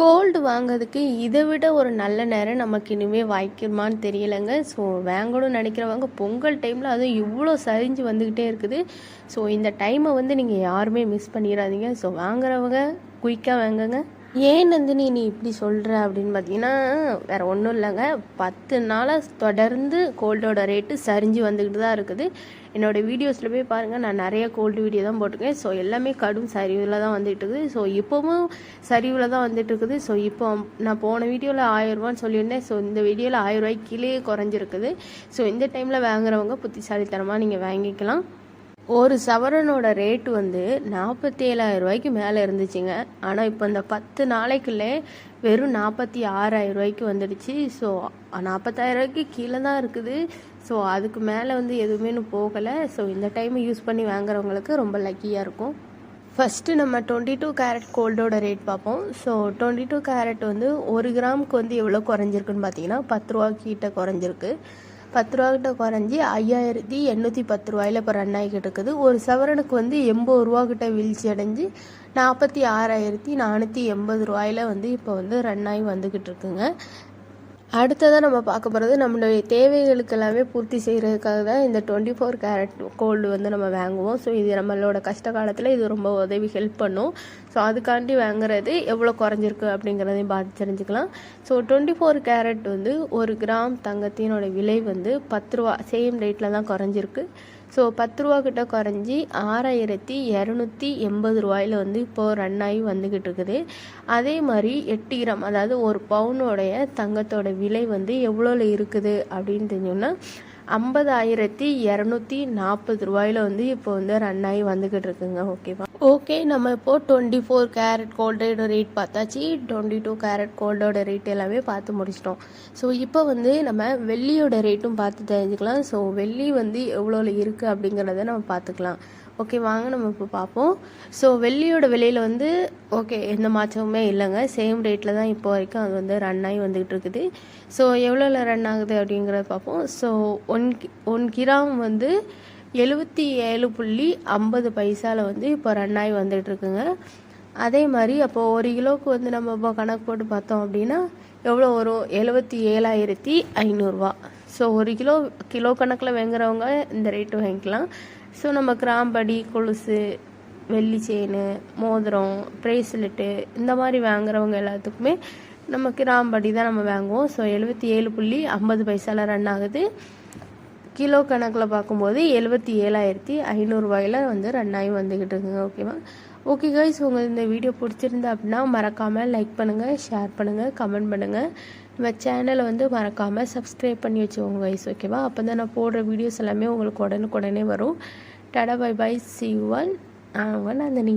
Gold வாங்குறதுக்கு இதை விட ஒரு நல்ல நேரம் நமக்கு இனிமேல் வாய்க்குமான்னு தெரியலைங்க. ஸோ வாங்கணும்னு நினைக்கிறவங்க பொங்கல் டைமில் அதுவும் இவ்வளோ சரிஞ்சு வந்துக்கிட்டே இருக்குது. ஸோ இந்த டைமை வந்து நீங்கள் யாருமே மிஸ் பண்ணிடாதீங்க. ஸோ வாங்குறவங்க குயிக்காக வாங்குங்க. ஏன் நந்தினி நீ இப்படி சொல்கிற அப்படின்னு பார்த்தீங்கன்னா வேறு ஒன்றும் இல்லைங்க. பத்து நாளாக தொடர்ந்து கோல்டோட ரேட்டு சரிஞ்சு வந்துக்கிட்டு தான் இருக்குது. என்னோடய வீடியோஸில் போய் பாருங்கள் நான் நிறைய கோல்டு வீடியோ தான் போட்டிருக்கேன். ஸோ எல்லாமே கடும் சரிவில் தான் வந்துட்டு இருக்குது. ஸோ இப்போவும் சரிவில் தான் வந்துட்டு இருக்குது. ஸோ இப்போ நான் போன வீடியோவில் ஆயிரரூபான்னு சொல்லியிருந்தேன். ஸோ இந்த வீடியோவில் ஆயிரம் ரூபாய்க்கு கீழே குறைஞ்சிருக்குது. ஸோ இந்த டைமில் வாங்குறவங்க புத்திசாலித்தனமாக நீங்கள் வாங்கிக்கலாம். ஒரு சவரனோட ரேட் வந்து நாற்பத்தி ஏழாயிரம் ரூபாய்க்கு மேலே இருந்துச்சுங்க. ஆனால் இப்போ இந்த பத்து நாளைக்குள்ளே வெறும் நாற்பத்தி ஆறாயிரம் ரூபாய்க்கு வந்துடுச்சு. ஸோ நாற்பத்தாயிரம் ரூபாய்க்கு கீழே தான் இருக்குது. ஸோ அதுக்கு மேலே வந்து எதுவுமே போகலை. ஸோ இந்த டைம் யூஸ் பண்ணி வாங்குறவங்களுக்கு ரொம்ப லக்கியாக இருக்கும். ஃபஸ்ட்டு நம்ம டுவெண்ட்டி டூ கேரட் கோல்டோட ரேட் பார்ப்போம். ஸோ டுவெண்ட்டி டூ கேரட் வந்து ஒரு கிராமுக்கு வந்து எவ்வளோ குறைஞ்சிருக்குன்னு பார்த்தீங்கன்னா பத்து ரூபா கிட்ட குறைஞ்சிருக்கு. பத்து ரூபாக்கிட்ட குறைஞ்சி ஐயாயிரத்தி எண்ணூற்றி பத்து ரூபாயில் இப்போ ரன் ஆகிக்கிட்டு இருக்குது. ஒரு சவரனுக்கு வந்து எண்பது ரூபாக்கிட்ட வீழ்ச்சி அடைஞ்சு நாற்பத்தி ஆறாயிரத்தி நானூற்றி எண்பது ரூபாயில் வந்து இப்போ வந்து ரன் ஆகி வந்துக்கிட்டு இருக்குங்க. அடுத்ததாக நம்ம பார்க்க போகிறது நம்மளுடைய தேவைகளுக்கு எல்லாமே பூர்த்தி செய்கிறதுக்காக தான் இந்த டுவெண்ட்டி ஃபோர் கேரட் கோல்டு வந்து நம்ம வாங்குவோம். ஸோ இது நம்மளோட கஷ்ட காலத்தில் இது ரொம்ப உதவி ஹெல்ப் பண்ணும். ஸோ அதுக்காண்டி வாங்குறது எவ்வளோ குறைஞ்சிருக்கு அப்படிங்கிறதையும் பார்த்து தெரிஞ்சுக்கலாம். ஸோ டுவெண்ட்டி ஃபோர் கேரட் வந்து ஒரு கிராம் தங்கத்தினோட விலை வந்து பத்து ரூபா சேம் ரேட்டில் தான் குறைஞ்சிருக்கு. ஸோ பத்து ரூபா கிட்ட குறைஞ்சி ஆறாயிரத்தி இரநூத்தி எண்பது ரூபாயில் வந்து இப்போது ரன் ஆகி வந்துக்கிட்டு இருக்குது. அதே மாதிரி எட்டு கிராம் அதாவது ஒரு பவுனோடைய தங்கத்தோட விலை வந்து எவ்வளோல இருக்குது அப்படின்னு தெரிஞ்சோன்னா ஐம்பதாயிரத்தி இரநூத்தி நாற்பது ரூபாயில் வந்து இப்போ வந்து ரன் ஆகி வந்துக்கிட்டு இருக்குங்க ஓகேவா ஓகே நம்ம இப்போது டுவெண்ட்டி ஃபோர் கேரட் கோல்டோட ரேட் பார்த்தாச்சு. டுவெண்ட்டி டூ கேரட் கோல்டோட ரேட் எல்லாமே பார்த்து முடிச்சிட்டோம். ஸோ இப்போ வந்து நம்ம வெள்ளியோட ரேட்டும் பார்த்து தெரிஞ்சுக்கலாம். ஸோ வெள்ளி வந்து எவ்வளோ இருக்குது அப்படிங்கிறத நம்ம பார்த்துக்கலாம். ஓகே வாங்க நம்ம இப்போ பார்ப்போம் ஸோ வெள்ளியோட விலையில் வந்து ஓகே எந்த மாற்றமுமே இல்லைங்க. சேம் ரேட்டில் தான் இப்போ வரைக்கும் அது வந்து ரன் ஆகி வந்துக்கிட்டு இருக்குது. ஸோ எவ்வளோல ரன் ஆகுது அப்படிங்கிறத பார்ப்போம் ஸோ ஒன் ஒன் கிராம் வந்து எழுபத்தி ஏழு புள்ளி ஐம்பது பைசாவில் வந்து இப்போ ரன் ஆகி வந்துகிட்டு இருக்குங்க. அதே மாதிரி அப்போது ஒரு கிலோவுக்கு வந்து நம்ம இப்போ கணக்கு போட்டு பார்த்தோம் அப்படின்னா எவ்வளோ வரும்? எழுபத்தி ஏழாயிரத்தி ஐநூறுரூவா ஸோ ஒரு கிலோ கிலோ கணக்கில் வாங்குறவங்க இந்த ரேட்டு வாங்கிக்கலாம். ஸோ நம்ம கிராம்படி கொலுசு வெள்ளி செயின் மோதிரம் ப்ரேஸ்லெட்டு இந்த மாதிரி வாங்குறவங்க எல்லாத்துக்குமே நம்ம கிராம்படி தான் நம்ம வாங்குவோம். ஸோ எழுபத்தி ஏழு புள்ளி ஐம்பது பைசாவில் ரன் ஆகுது. கிலோ கணக்கில் பார்க்கும்போது எழுபத்தி ஏழாயிரத்தி ஐநூறுரூவாயில் வந்து ரன் ஆகி வந்துக்கிட்டு இருக்குங்க ஓகேவா ஓகே கைஸ் உங்கள் இந்த வீடியோ பிடிச்சிருந்தா அப்படின்னா மறக்காமல் லைக் பண்ணுங்கள் ஷேர் பண்ணுங்கள் கமெண்ட் பண்ணுங்கள் நம்ம சேனலை வந்து மறக்காமல் சப்ஸ்கிரைப் பண்ணி வச்சுக்கோங்க கைஸ் ஓகேவா அப்போ தான் நான் போடுற வீடியோஸ் எல்லாமே உங்களுக்கு உடனுக்குடனே வரும். Tata bye bye see you all Nandini.